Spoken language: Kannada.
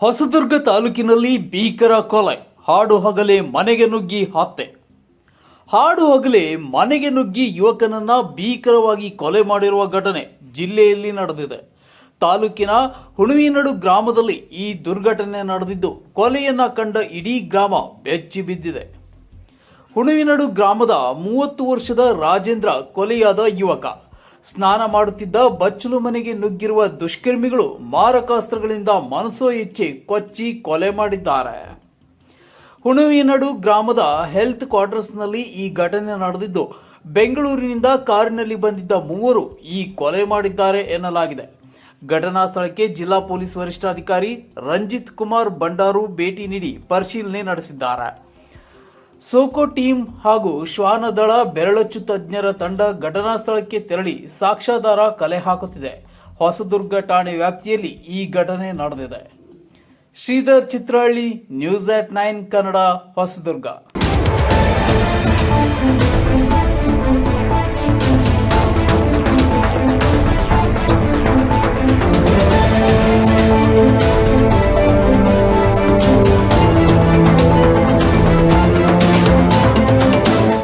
ಹೊಸದುರ್ಗ ತಾಲೂಕಿನಲ್ಲಿ ಭೀಕರ ಕೊಲೆ. ಹಾಡು ಹಗಲೇ ಮನೆಗೆ ನುಗ್ಗಿ ಹತ್ಯೆ. ಹಾಡು ಹಗಲೇ ಮನೆಗೆ ನುಗ್ಗಿ ಯುವಕನನ್ನ ಭೀಕರವಾಗಿ ಕೊಲೆ ಮಾಡಿರುವ ಘಟನೆ ಜಿಲ್ಲೆಯಲ್ಲಿ ನಡೆದಿದೆ. ತಾಲೂಕಿನ ಹುಣವಿನಡು ಗ್ರಾಮದಲ್ಲಿ ಈ ದುರ್ಘಟನೆ ನಡೆದಿದ್ದು, ಕೊಲೆಯನ್ನ ಕಂಡ ಇಡೀ ಗ್ರಾಮ ಬೆಚ್ಚಿ ಬಿದ್ದಿದೆ. ಹುಣವಿನಡು ಗ್ರಾಮದ ಮೂವತ್ತು ವರ್ಷದ ರಾಜೇಂದ್ರ ಕೊಲೆಯಾದ ಯುವಕ. ಸ್ನಾನ ಮಾಡುತ್ತಿದ್ದ ಬಚ್ಚಲು ಮನೆಗೆ ನುಗ್ಗಿರುವ ದುಷ್ಕರ್ಮಿಗಳು ಮಾರಕಾಸ್ತ್ರಗಳಿಂದ ಮನಸೋ ಇಚ್ಛೆ ಕೊಚ್ಚಿ ಕೊಲೆ ಮಾಡಿದ್ದಾರೆ. ಹುಣವಿನಡು ಗ್ರಾಮದ ಹೆಲ್ತ್ ಕ್ವಾರ್ಟರ್ಸ್ನಲ್ಲಿ ಈ ಘಟನೆ ನಡೆದಿದ್ದು, ಬೆಂಗಳೂರಿನಿಂದ ಕಾರಿನಲ್ಲಿ ಬಂದಿದ್ದ ಮೂವರು ಈ ಕೊಲೆ ಮಾಡಿದ್ದಾರೆ ಎನ್ನಲಾಗಿದೆ. ಘಟನಾ ಸ್ಥಳಕ್ಕೆ ಜಿಲ್ಲಾ ಪೊಲೀಸ್ ವರಿಷ್ಠಾಧಿಕಾರಿ ರಂಜಿತ್ ಕುಮಾರ್ ಬಂಡಾರು ಭೇಟಿ ನೀಡಿ ಪರಿಶೀಲನೆ ನಡೆಸಿದ್ದಾರೆ. ಸೋಕೋ ಟೀಮ್ ಹಾಗೂ ಶ್ವಾನದಳ ಬೆರಳಚ್ಚು ತಜ್ಞರ ತಂಡ ಘಟನಾ ಸ್ಥಳಕ್ಕೆ ತೆರಳಿ ಸಾಕ್ಷ್ಯಾಧಾರ ಕಲೆ ಹಾಕುತ್ತಿದೆ. ಹೊಸದುರ್ಗ ಠಾಣೆ ವ್ಯಾಪ್ತಿಯಲ್ಲಿ ಈ ಘಟನೆ ನಡೆದಿದೆ. Shridhar Chitrahalli news at nine Kannada, Hosadurga.